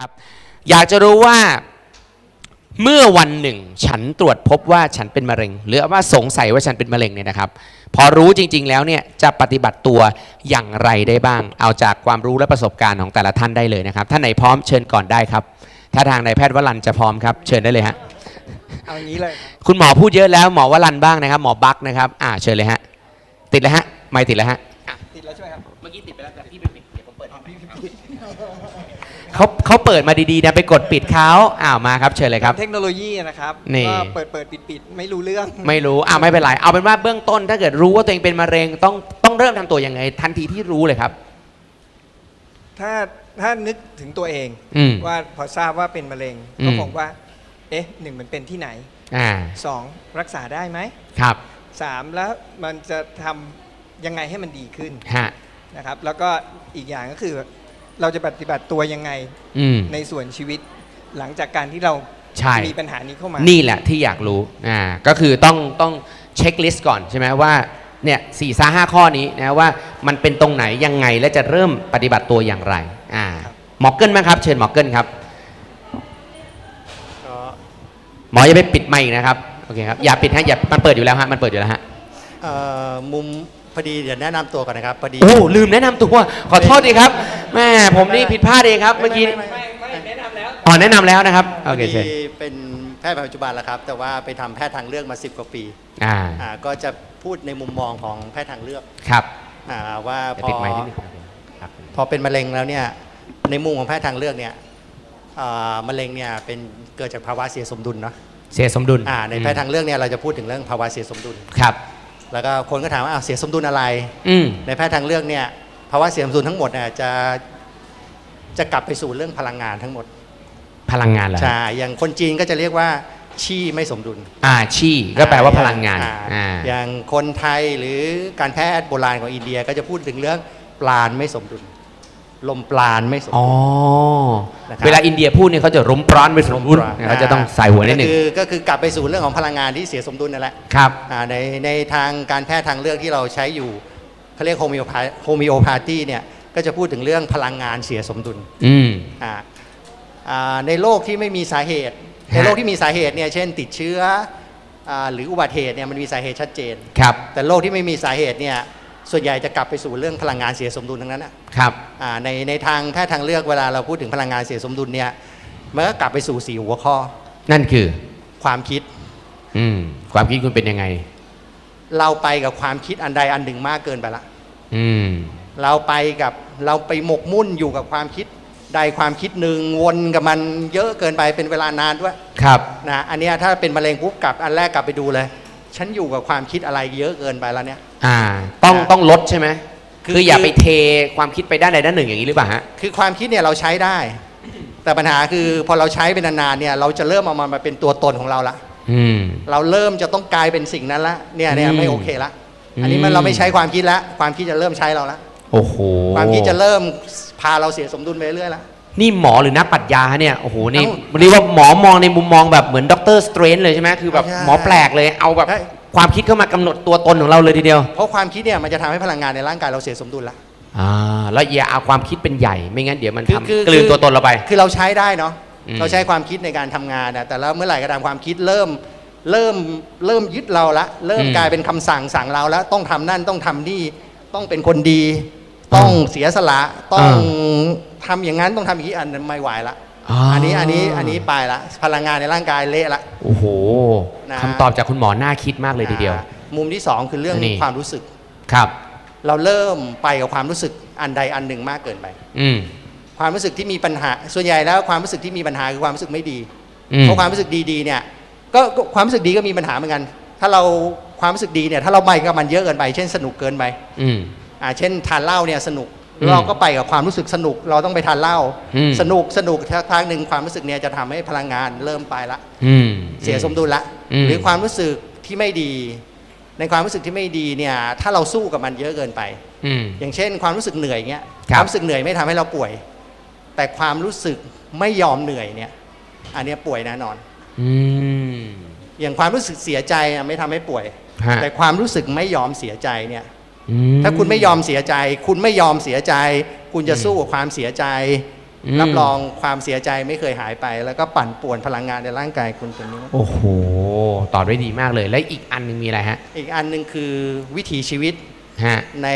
ครับ อยากจะรู้ว่าเมื่อวันหนึ่ง ฉันตรวจพบว่าฉันเป็นมะเร็ง หรือว่าสงสัยว่าฉันเป็นมะเร็งเนี่ยนะครับ พอรู้จริง ๆ แล้วเนี่ยจะปฏิบัติตัวอย่างไรได้บ้าง เอาจากความรู้และประสบการณ์ของแต่ละท่านได้เลยนะครับท่านไหนพร้อมเชิญก่อนได้ครับ ถ้าทางนายแพทย์วรันจะพร้อมครับ เชิญได้เลยฮะเอาอย่างนี้เลย คุณหมอพูดเยอะแล้วหมอวรันบ้างนะครับ หมอบักนะครับ อ่าเชิญเลยฮะติดแล้วฮะไม่ติดแล้วฮะติดแล้วใช่ไหมครับเมื่อกี้ติดไปแล้วแต่พี่ไปปิดเดี๋ยวผมเปิด เขาเขาเปิดมาดีๆนะไปกดปิดเขาอ้าวมาครับเชิญเลยครับ เทคโนโลยีนะครับนี่ ก็เปิดเปิดปิดปิดไม่รู้เรื่อง ไม่รู้อ้าวไม่เป็นไรเอาเป็นว่าเบื้องต้นถ้าเกิดรู้ว่าตัวเองเป็นมะเร็งต้องต้องเริ่มทำตัวยังไง ทันทีที่รู้เลยครับ ถ้าถ้านึกถึงตัวเอง อืม ว่าพอทราบว่าเป็นมะเร็งอืม ก็คงว่า เอ๊ะหนึ่งมันเป็นที่ไหนอ่าสองรักษาได้ไหมครับสามแล้วมันจะทำยังไงให้มันดีขึ้นฮะนะครับ แล้วก็อีกอย่างก็คือ เราจะปฏิบัติตัวยังไงอืม ในส่วนชีวิต หลังจากการที่เราใช่ มีปัญหานี้เข้ามานี่แหละที่อยากรู้อ่าก็คือต้องต้องเช็คลิสต์ก่อนใช่ไหมว่าเนี่ยสี่ซาห้าข้อนี้นะว่ามันเป็นตรงไหนยังไงและจะเริ่มปฏิบัติตัวอย่างไรอ่าหมอเกิลไหมครับ เชิญหมอเกิลครับ ก็หมออย่าไปปิดไมค์อีกนะครับโอเคครับอย่าปิดฮะอย่ามันเปิดอยู่แล้วฮะมันเปิดอยู่แล้วฮะเอ่อมุมพอดีเดี๋ยวแนะนำตัวก่อนนะครับพอดี โอ้ลืมแนะนำตัวขอโทษดีครับ แม่ผมนี่ผิดพลาดเองครับเมื่อกี้ไม่ไม่ไม่ไม่แนะนำแล้ว อ๋อแนะนำแล้วนะครับพโออเคดีเชิญเป็นแพทย์แผนปัจจุบันแล้วครับ แต่ว่าไปทำแพทย์ทางเลือกมา 10 กว่าปีอ่าอ่าก็จะพูดในมุมมองของแพทย์ทางเลือกครับอ่าว่าจะพอปิดไมค์นิดนึงครับพอเป็นมะเร็งแล้วเนี่ยในมุมของแพทย์ทางเลือกเนี่ยอ่ามะเร็งเนี่ยเป็นเกิดจากภาวะเสียสมดุลเนาะเสียสมดุลอ่าในแพทย์ทางเลือกเนี่ยเราจะพูดถึงเรื่องภาวะเสียสมดุล ครับ แล้วก็คนก็ถามว่าอ้าวเสียสมดุลอะไร อืมในแพทย์ทางเลือกเนี่ย ภาวะเสียสมดุลทั้งหมดเนี่ยจะจะกลับไปสู่เรื่องพลังงานทั้งหมด พลังงานเหรอใช่อย่างคนจีนก็จะเรียกว่าชี่ไม่สมดุล อ่าชี่ก็แปลว่าพลังงานอ่อ่าอย่างคนไทยหรือการแพทย์โบราณของอินเดียก็จะพูดถึงเรื่องปราณไม่สมดุล ลมปราณไม่สมอ๋อดุลนะครับเวลาอินเดียพูดเนี่ยเขาจะรมปร้อนไปสมดุลปราณเขาจะต้องใส่หัวนิดหนึ่งก็คือก็คือกลับไปสู่เรื่องของพลังงานที่เสียสมดุลนั่นแหละครับอ่าในในทางการแพทย์ทางเลือกที่เราใช้อยู่ เขาเรียกโฮมิโอพาโฮมิโอพาธีเนี่ยก็จะพูดถึงเรื่องพลังงานเสียสมดุลอืมอ่าอ่าในโรคที่ไม่มีสาเหตุฮะในโรคที่มีสาเหตุเนี่ยเช่น ติดเชื้ออ่าหรืออุบัติเหตุเนี่ยมันมีสาเหตุชัดเจนครับแต่โรคที่ไม่มีสาเหตุเนี่ยส่วนใหญ่จะกลับไปสู่เรื่องพลังงานเสียสมดุลทั้งนั้นนะครับอ่าในในทางแพทย์ทางเลือกเวลาเราพูดถึงพลังงานเสียสมดุลเนี่ยมันก็กลับไปสู่สี่หัวข้อ นั่นคือ ความคิด อืมความคิดคุณเป็นยังไง เราไปกับความคิดอันใดอันหนึ่งมากเกินไปละอืมเราไปกับเราไปหมกมุ่นอยู่กับความคิดใดความคิดหนึ่งวนกับมันเยอะเกินไปเป็นเวลานานด้วยครับนะอันเนี้ยถ้าเป็นมะเร็งปุ๊บกลับอันแรกกลับไปดูเลย ฉันอยู่กับความคิดอะไรเยอะเกินไปแล้วเนี่ย อ่า ต้องอ่าต้องลดใช่ไหมคือ คืออย่าคือไปเทความคิดไปด้านใดด้านหนึ่งอย่างนี้หรือเปล่าฮะคือความคิดเนี่ยเราใช้ได้ แต่ปัญหาคือพอเราใช้เป็นนานๆเนี่ยเราจะเริ่มเอามันมาเป็นตัวตนของเราละอืม เราเริ่มจะต้องกลายเป็นสิ่งนั้นละเนี่ยเนี่ยอืมไม่โอเคละอันนี้มัอืนมเราไม่ใช้ความคิดละความคิดจะเริ่มใช้เราละโอ้โหความคิดจะเริ่มพาเราเสียสมดุลไปเรื่อยละนี่หมอหรือนักปรัชญาฮะเนี่ยโอ้โหนี่เอ้าเรียกว่าหมอมองในมุมมองแบบเหมือนด็อกเตอร์สเตรนเลยใช่ไหมคือแบบใช่หมอแปลกเลยเอาแบบใช่ความคิดเข้ามากำหนดตัวตนของเราเลยทีเดียว เพราะความคิดเนี่ยมันจะทำให้พลังงานในร่างกายเราเสียสมดุลละอ่าแล้วอย่าเอาความคิดเป็นใหญ่ไม่งั้นเดี๋ยวมันคือคือทำกลืนตัวตนเราไป คือเราใช้ได้เนาะอืม เราใช้ความคิดในการทำงานนะแต่แล้วเมื่อไหร่ก็ตามความคิดเริ่มเริ่มเริ่มยึดเราละ เริ่มกลายเป็นคำสั่งสั่งเราแล้วต้องทำนั่นต้องทำนี่ต้องเป็นคนดี ต้องเสียสละต้องทำอย่างนั้นต้องทำอย่างนี้อันนั้นไม่ไหวละอันนี้อันนี้อันนี้ไปละพลังงานในร่างกายเละละโอ้โหนะคำตอบจากคุณหมอน่าคิดมากเลยทีเดียวอ่ามุมที่สองคือเรื่องนี่ความรู้สึกครับ เราเริ่มไปกับความรู้สึกอันใดอันหนึ่งมากเกินไป อืม ความรู้สึกที่มีปัญหา ส่วนใหญ่แล้วความรู้สึกที่มีปัญหาคือความรู้สึกไม่ดีอืมเพราะความรู้สึกดีๆเนี่ยก็ก็ความรู้สึกดีก็มีปัญหาเหมือนกัน ถ้าเราความรู้สึกดีเนี่ยถ้าเราไปกับมันเยอะเกินไป เช่นสนุกเกินไปอืมอ่าเช่นทานเหล้าเนี่ยสนุกอืมเราก็ไปกับความรู้สึกสนุก เราต้องไปทานเหล้าอืมสนุกสนุกทางหนึ่งความรู้สึกเนี่ยจะทำให้พลังงานเริ่มไปละอืมเสียสมดุลละอืมหรือความรู้สึกที่ไม่ดี ในความรู้สึกที่ไม่ดีเนี่ย ถ้าเราสู้กับมันเยอะเกินไปอืมอย่างเช่น ความรู้สึกเหนื่อยเงี้ยครับความรู้สึกเหนื่อยไม่ทำให้เราป่วย แต่ความรู้สึกไม่ยอมเหนื่อยเนี่ย อันเนี้ยป่วยแน่นอน อืม อย่างความรู้สึกเสียใจอะไม่ทำให้ป่วย ฮะ แต่ความรู้สึกไม่ยอมเสียใจเนี่ย อืถ้าคุณไม่ยอมเสียใจ คุณไม่ยอมเสียใจ คุณจะอืมสู้กับความเสียใจ อืม รับรองความเสียใจไม่เคยหายไป แล้วก็ปั่นป่วนพลังงานในร่างกายคุณตัวนี้ โอ้โหตอบได้ดีมากเลย และอีกอันหนึงมีอะไรฮะ อีกอันหนึ่งคือวิถีชีวิตฮะ ใน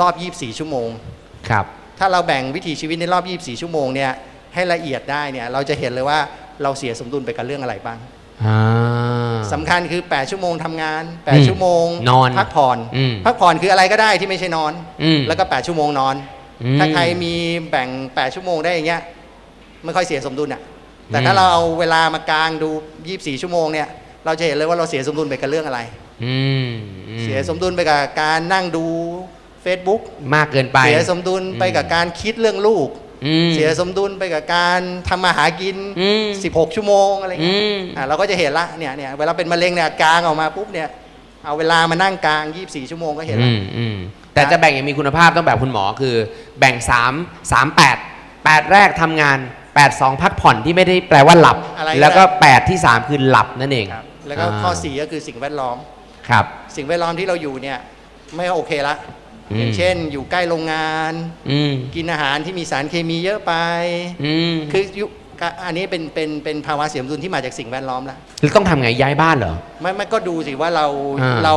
รอบ 24 ชั่วโมง ครับ ถ้าเราแบ่งวิถีชีวิตในรอบ 24 ชั่วโมงเนี่ยให้ละเอียดได้เนี่ยเราจะเห็นเลยว่าเราเสียสมดุลไปกับเรื่องอะไรบ้างอ่าสำคัญคือ 8 ชั่วโมงทำงานอืม8ชั่วโมงนอนพักผ่อนอืมพักผ่อนคืออะไรก็ได้ที่ไม่ใช่นอนอืมแล้วก็ 8 ชั่วโมงนอนอืมถ้าใครมีแบ่ง 8 ชั่วโมงได้อย่างเงี้ยไม่ค่อยเสียสมดุลอะแต่อืมถ้าเราเอาเวลามากลางดู 24 ชั่วโมงเนี่ยเราจะเห็นเลยว่าเราเสียสมดุลไปกับเรื่องอะไรอืมอืมเสียสมดุลไปกับการนั่งดู Facebook มากเกินไป เสียสมดุลไปกับการคิดเรื่องลูก อืม เสียสมดุลไปกับการทำมาหากิน อืม 16 ชั่วโมงอะไรเงี้ยอืม อะเราก็จะเห็นละเนี่ยเนี่ยเวลาเป็นมะเร็งเนี่ยกลางออกมาปุ๊บเนี่ยเอาเวลามานั่งกลาง 24 ชั่วโมงก็เห็นอืละมอืมแต่จะแบ่งอย่างมีคุณภาพต้องแบบคุณหมอคือแบ่ง 3 3 8 8 แรกทำงาน 8 2 พักผ่อนที่ไม่ได้แปลว่าหลับ อะไรแล้วก็8ที่ 3 คือหลับนั่นเองครับแล้วก็ข้อ4ก็คือสิ่งแวดล้อม ครับ สิ่งแวดล้อมที่เราอยู่เนี่ยไม่โอเคละ อืมอย่างเช่น อยู่ใกล้โรงงานอืมกินอาหารที่มีสารเคมีเยอะไปอืมคืออยู่ก็อันนี้เป็นเป็นเป็นภาวะเสียสมดุลที่มาจากสิ่งแวดล้อมละแล้วต้องทำไงย้ายบ้านเหรอไม่ไม่ก็ดูสิว่าเราอ่าเรา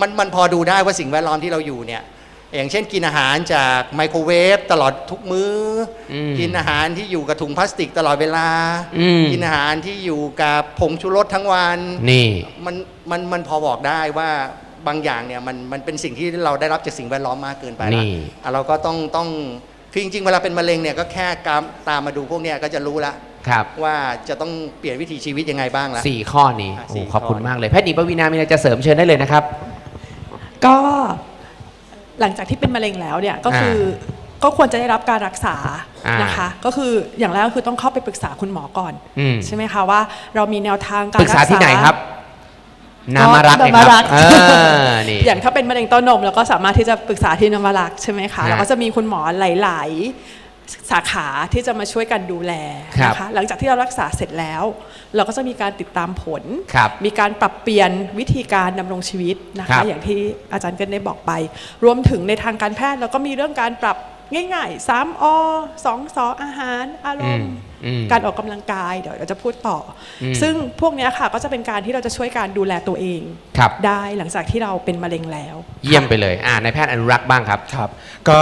มันมันพอดูได้ว่าสิ่งแวดล้อมที่เราอยู่เนี่ย อย่างเช่น กินอาหารจากไมโครเวฟตลอดทุกมื้ออมกินอาหารที่อยู่กับถุงพลาสติกตลอดเวลาอืมกินอาหารที่อยู่กับผงชูรสทั้งวัน นี่ มันมันมันพอบอกได้ว่า บางอย่างเนี่ยมันมันเป็นสิ่งที่เราได้รับจากสิ่งแวดล้อมมากเกินไปละนี่ อะเราก็ต้องต้องคือจริงๆเวลาเป็นมะเร็งเนี่ยก็แค่กามตามมาดูพวกเนี้ยก็จะรู้ละครับว่าจะต้องเปลี่ยนวิถีชีวิตยังไงบ้างละ สี่ข้อนี้อะโอ้สี่ขอบคุณข้อมากเลยแพทย์หญิงปวีนามีอะไรจะเสริมเชิญได้เลยนะครับ ก็หลังจากที่เป็นมะเร็งแล้วเนี่ยก็คือก็ควรจะได้รับการรักษาอ่านนะคะ ก็คืออย่างแรกก็คือต้องเข้าไปปรึกษาคุณหมอก่อน อืม ใช่ไหมคะว่าเรามีแนวทางการปรึกษาที่ไหนครับก็ นามารักเลยคนารัมาบรักเออนี่ อย่างถ้าเป็นมะเร็งเต้านมเราก็สามารถที่จะปรึกษาที่นามารักใช่ไหมคะฮะแล้วก็จะมีคุณหมอหลาย ๆ สาขาที่จะมาช่วยกันดูแลครับนะคะหลังจากที่เรารักษาเสร็จแล้ว เราก็จะมีการติดตามผล ครับมีการปรับเปลี่ยนวิธีการดำรงชีวิตนะครัคะ บอย่างที่อาจารย์เกินได้บอกไป รวมถึงในทางการแพทย์เราก็มีเรื่องการปรับง่ายๆ3อ2สออาหาร อารมณ์อืม การออกกำลังกายเดี๋ยวเราจะพูดต่ออมซึ่งพวกเนี้ยค่ะก็จะเป็นการที่เราจะช่วยการดูแลตัวเองครับได้หลังจากที่เราเป็นมะเร็งแล้ว เยี่ยมไปเลยอ่านายแพทย์อนุรักษ์บ้างครับครับ ก็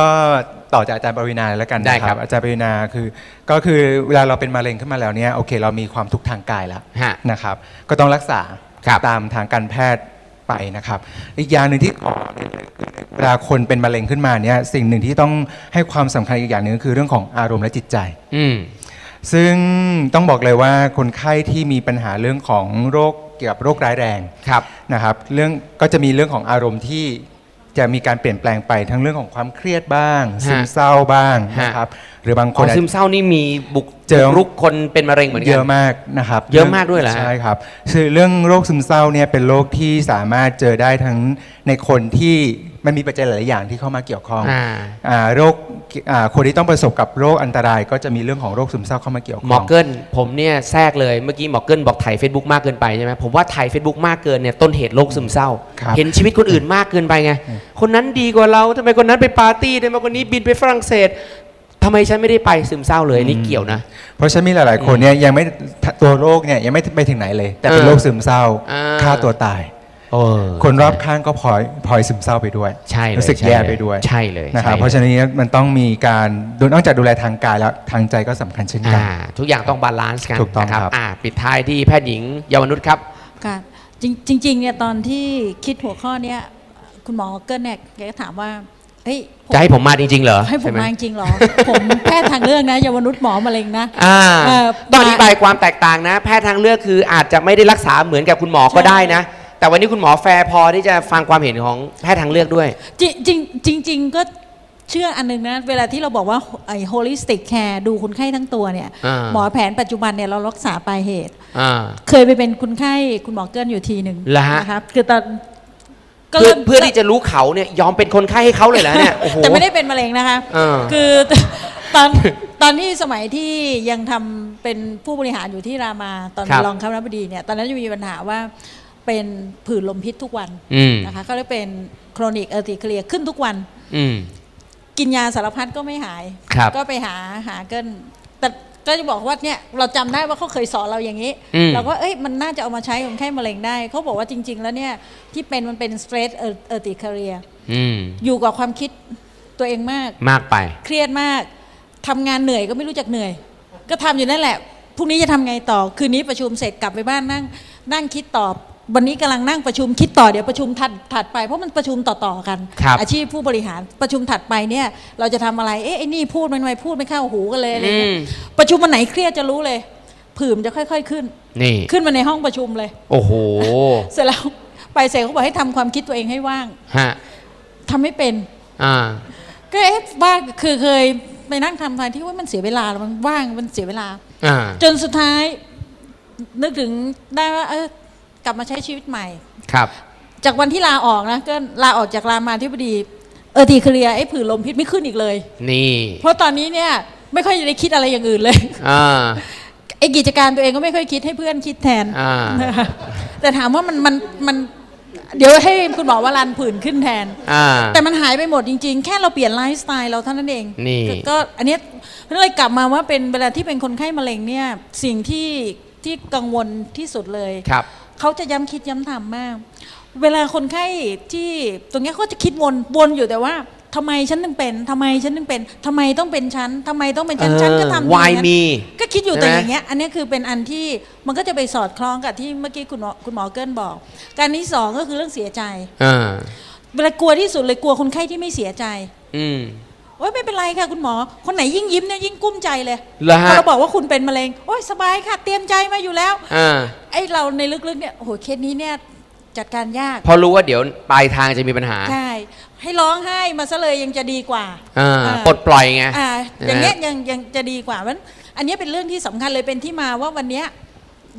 ต่อจากอาจารย์ปรินาแล้วกันได้นะครับ อาจารย์ปรินาคือ ก็คือเวลาเราเป็นมะเร็งขึ้นมาแล้วเนี่ยโอเค เรามีความทุกข์ทางกายแล้วฮะนะครับ ก็ต้องรักษาครับตามทางการแพทย์ไปนะครับ อีกอย่างหนึ่งที่ขอเนี่ยคือเวลาคนเป็นมะเร็งขึ้นมาเนี่ยสิ่งหนึ่งที่ต้องให้ความสำคัญอีกอย่างหนึ่งก็คือเรื่องของอารมณ์และจิตใจ อืม ซึ่งต้องบอกเลยว่าคนไข้ที่มีปัญหาเรื่องของโรคเกี่ยวกับโรคร้ายแรงครับนะครับเรื่องก็จะมีเรื่องของอารมณ์ที่จะมีการเปลี่ยนแปลงไปทั้งเรื่องของความเครียดบ้างฮะซึมเศร้าบ้างฮะนะครับหรือบางคคนนอาจซึมเศร้านี่มีบุกเจอบุกรุกคนเป็นมะเร็งเหมือนกัเยอะมากนะครับเยอะมากด้วยเหรอฮะใช่ครับคือเรื่องโรคซึมเศร้าเนี่ยเป็นโรคที่สามารถเจอได้ทั้งในคนที่ มันมีปัจจัยหลายๆอย่างที่เข้ามาเกี่ยวข้องอ่าอ่าโรคอ่าคนที่ต้องประสบกับโรคอันตราย ก็จะมีเรื่องของโรคซึมเศร้าเข้ามาเกี่ยวข้องหมอเกิลผมเนี่ยแทรกเลยเมื่อกี้หมอเกิลบอกถ่าย Facebook มากเกินไปใช่ไหมผมว่าถ่าย Facebook มากเกินเนี่ยต้นเหตุโรคซึมเศร้าครับเห็นชีวิตคนอื่นมากเกินไปไงคนนั้นดีกว่าเราทำไมคนนั้นไปปาร์ตี้ทำไมคนนี้บินไปฝรั่งเศสทำไมฉันไม่ได้ไปซึมเศร้าเลยอันนี่เกี่ยวนะ เพราะฉะนั้นมีหลาย ๆ คนเนี่ยยังไม่ตัวโรคเนี่ยยังไม่ไปถึงไหนเลย แต่เป็นเออโรคซึมเศร้าอ่าฆ่าตัวตาย โอ้คนรอบข้างก็พลอยพลอยซึมเศร้าไปด้วย ใช่เลยรู้สึกใช่แย่เลยไปด้วยใช่เลยนะครับใช่เลยเพราะฉะนั้นมันต้องมีการดูนอกจากดูแลทางกายแล้วทางใจก็สำคัญเช่นกัน อ่าทุกอย่างต้องบาลานซ์กันถูกต้องนะครับครับอ่าปิดท้ายที่แพทย์หญิงเยาวนุชครับ ค่ะจริงจริงๆเนี่ยตอนที่คิดหัวข้อเนี้ยคุณหมอเกิลเนี่ยแกก็ถามว่าเฮ้ยผมจะให้ผมมาจริงๆเหรอให้ผมช่ไหมาจริงๆเหรอ ผมแพทย์ทางเลือกนะเยาวนุษย์หมอมะเร็งนะ อ่าเอ่อต้องอมาธิบายความแตกต่างนะ แพทย์ทางเลือกคืออาจจะไม่ได้รักษาเหมือนกับคุณหมอก็ใช่ ได้นะ แต่วันนี้คุณหมอแฟร์พอที่จะฟังความเห็นของแพทย์ทางเลือกด้วย จริงจริงจริงๆก็เชื่ออันหนึงนะ เวลาที่เราบอกว่าไอ้ holistic care ดูคนไข้ทั้งตัวเนี่ย อ่า หมอแผนปัจจุบันเนี่ยเรารักษาปลายเหตุ อ่า เคยไปเป็นคุณไข้คุณหมอเกิลอยู่ทีหนึ่งเหรอฮะ นะครับคือตอนก็เพื่อริ่มเพื่อที่จะรู้เขาเนี่ยยอมเป็นคนไข้ให้เขาเลยแล้วเนี่ยโอ้โห แต่ไม่ได้เป็นมะเร็งนะคะเออคือ ตอนตอนที่สมัยที่ยังทำเป็นผู้บริหารอยู่ที่รามาตอนครับ รองคณบดีเนี่ย ตอนนั้นจะมีปัญหาว่า เป็นผื่นลมพิษทุกวันอืมนะคะเขาเรียกเป็นโครนิกเออร์ติเคลียขึ้นทุกวัน อืม กินยาสารพัดก็ไม่หาย ครับก็ไปหาหาเกินแต่ก็จะบอกว่าเนี่ยเราจำได้ว่าเขาเคยสอนเราอย่างนี้ อืม เราก็เอ้ยมันน่าจะเอามาใช้คนไข้มะเร็งได้ เขาบอกว่าจริง ๆ แล้วเนี่ยที่เป็นมันเป็น stress urticaria อืม อยู่กับความคิดตัวเองมาก มากไป เครียดมาก ทำงานเหนื่อยก็ไม่รู้จักเหนื่อย ก็ทำอยู่นั่นแหละ พรุ่งนี้จะทำไงต่อ คืนนี้ประชุมเสร็จกลับไปบ้านนั่ง นั่งคิดต่อ วันนี้กำลังนั่งประชุมคิดต่อเดี๋ยวประชุมถัดถัดไปเพราะมันประชุมต่อๆกันครับอาชีพผู้บริหารประชุมถัดไปเนี่ย เราจะทำอะไรเอ๊ะไอ้นี่พูดมันทำไมพูดไม่เข้าหูกันเลยอะไรเงี้ยอืมประชุมวันไหนเครียดจะรู้เลย ผื่มจะค่อย ๆขึ้นนี่ขึ้นมาในห้องประชุมเลย โอ้โหเสร็จแล้วไปเสร็จเขาบอกให้ทำความคิดตัวเองให้ว่างฮะทำไม่เป็นอ่าก็เอ๊ะว่าคือเคยไปนั่งทำทายที่ว่ามันเสียเวลามันว่างมันเสียเวลาอ่าจนสุดท้ายนึกถึงได้ว่าเออ กลับมาใช้ชีวิตใหม่ ครับ จากวันที่ลาออกนะก็ลาออกจากรามาธิบดีเออทีเคลียร์ไอ้ผื่นลมพิษไม่ขึ้นอีกเลย นี่ เพราะตอนนี้เนี่ยไม่ค่อยจะได้คิดอะไรอย่างอื่นเลยอ่าไอ้กิจการตัวเองก็ไม่ค่อยคิดให้เพื่อนคิดแทนอ่านะคะแต่ถามว่ามันมันมันเดี๋ยวให้คุณหมอวรันผื่นขึ้นแทน อ่า แต่มันหายไปหมดจริงๆ แค่เราเปลี่ยนไลฟ์สไตล์เราเท่านั้นเองนี่ ก็ก็อันเนี้ยเลยกลับมาว่าเป็นเวลาที่เป็นคนไข้มะเร็งเนี่ยสิ่งที่ที่กังวลที่สุดเลย ครับ เขาจะย้ำคิดย้ำทำมาก เวลาคนไข้ที่ตรงเนี้ยเขาจะคิดวนวนอยู่แต่ว่าทำไมฉันถึงเป็นทำไมฉันถึงเป็นทำไมต้องเป็นฉันทำไมต้องเป็นฉันฉันก็ทำดีวายอย่างนั้น มีก็คิดอยู่แต่ใช่ไหมอย่างเงี้ย อันเนี้ยคือเป็นอันที่มันก็จะไปสอดคล้องกับที่เมื่อกี้คุณหมอคุณหมอเกิลบอก การที่สองก็คือเรื่องเสียใจ อ่าเวลากลัวที่สุดเลยกลัวคนไข้ที่ไม่เสียใจ อืมโอ๊ยไม่เป็นไรค่ะคุณหมอ คนไหนยิ่งยิ้มเนี่ยยิ่งกุ้มใจเลยเหรอฮะ พอเราบอกว่าคุณเป็นมะเร็งโอ๊ยสบายค่ะ เตรียมใจมาอยู่แล้ว อ่าไอ้เราในลึกๆเนี่ยโอ้โหเคสนี้เนี่ยจัดการยากเพราะรู้ว่าเดี๋ยวปลายทางจะมีปัญหาใช่ ให้ร้องไห้มาซะเลยยังจะดีกว่าอ่าอ่าปลดปล่อยไง อ่าใช่ไหมอย่างเงี้ยยังยังจะดีกว่ามันอันเนี้ยเป็นเรื่องที่สำคัญเลยเป็นที่มาว่าวันเนี้ย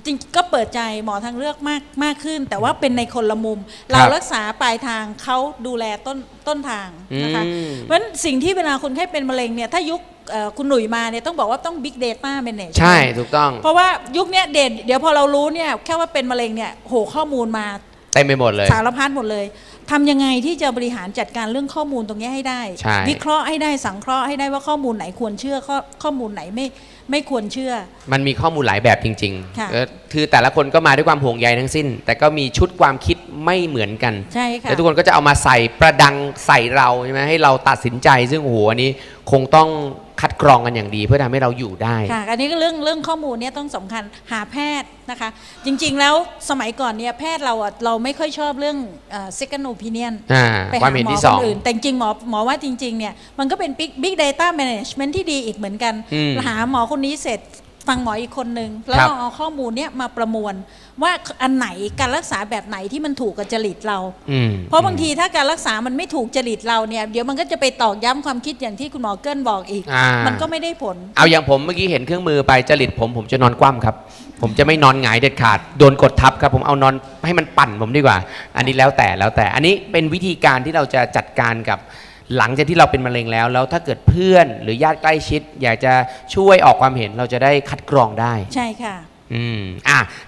จริงก็เปิดใจหมอทางเลือกมากมากขึ้น แต่ว่าเป็นในคนละมุม เรารักษาปลายทางเขาดูแลต้นต้นทางนะคะอืมเพราะฉะนั้นสิ่งที่เวลาคนไข้เป็นมะเร็งเนี่ยถ้ายุคเอ่อคุณหนุ่ยมาเนี่ยต้องบอกว่าต้อง Big Data Management ใช่ถูกต้อง เพราะว่ายุคเนี้ยเด็ดเดี๋ยวพอเรารู้เนี่ยแค่ว่าเป็นมะเร็งเนี่ยโหข้อมูลมาเต็มไปหมดเลยสารพัดหมดเลยทำยังไงที่จะบริหารจัดการเรื่องข้อมูลตรงนี้ให้ได้ใช่วิเคราะห์ให้ได้สังเคราะห์ให้ได้ว่าข้อมูลไหนควรเชื่อข้อข้อมูลไหนไม่ ไม่ควรเชื่อ มันมีข้อมูลหลายแบบจริงค่ะๆเออคือแต่ละคนก็มาด้วยความห่วงใยทั้งสิ้น แต่ก็มีชุดความคิดไม่เหมือนกันใช่ค่ะแล้วทุกคนก็จะเอามาใส่ประดังใส่เราใช่ไหมให้เราตัดสินใจซึ่งโอ้โหอันนี้ คงต้องคัดกรองกันอย่างดีเพื่อทำให้เราอยู่ได้ ค่ะ อันนี้ก็เรื่องเรื่องข้อมูลเนี่ยต้องสำคัญหาแพทย์นะคะ จริงๆแล้วสมัยก่อนเนี่ยแพทย์เราอะเราไม่ค่อยชอบเรื่องเอ่อ second opinion อ่าไปความหาเห็นหมอที่คสองนอื่น แต่จริงๆหมอหมอว่าจริงๆเนี่ยมันก็เป็น big big data management ที่ดีอีกเหมือนกัน อืม หาหมอคนนี้เสร็จ ฟังหมออีกคนนึง แล้วครับเราเอาข้อมูลเนี่ยมาประมวล ว่าอันไหนการรักษาแบบไหนที่มันถูกกับจริตเราอืมเพราะบางทีถ้าการรักษามันไม่ถูกจริตเราเนี่ยเดี๋ยวมันก็จะไปตอกย้ำความคิดอย่างที่คุณหมอเกิ้ลบอกอีกอ่ามัมันก็ไม่ได้ผล เอาอย่างผมเมื่อกี้เห็นเครื่องมือไปจริตผมผมจะนอนคว่ำครับ ผมจะไม่นอนหงายเด็ดขาดโดนกดทับครับ ผมเอานอนให้มันปั่นผมดีกว่า อันนี้แล้วแต่แล้วแต่อันนี้เป็นวิธีการที่เราจะจัดการกับ หลังจากที่เราเป็นมะเร็งแล้ว แล้วถ้าเกิดเพื่อนหรือญาติใกล้ชิด อยากจะช่วยออกความเห็นเราจะได้คัดกรองได้ ใช่ค่ะ อืมอะ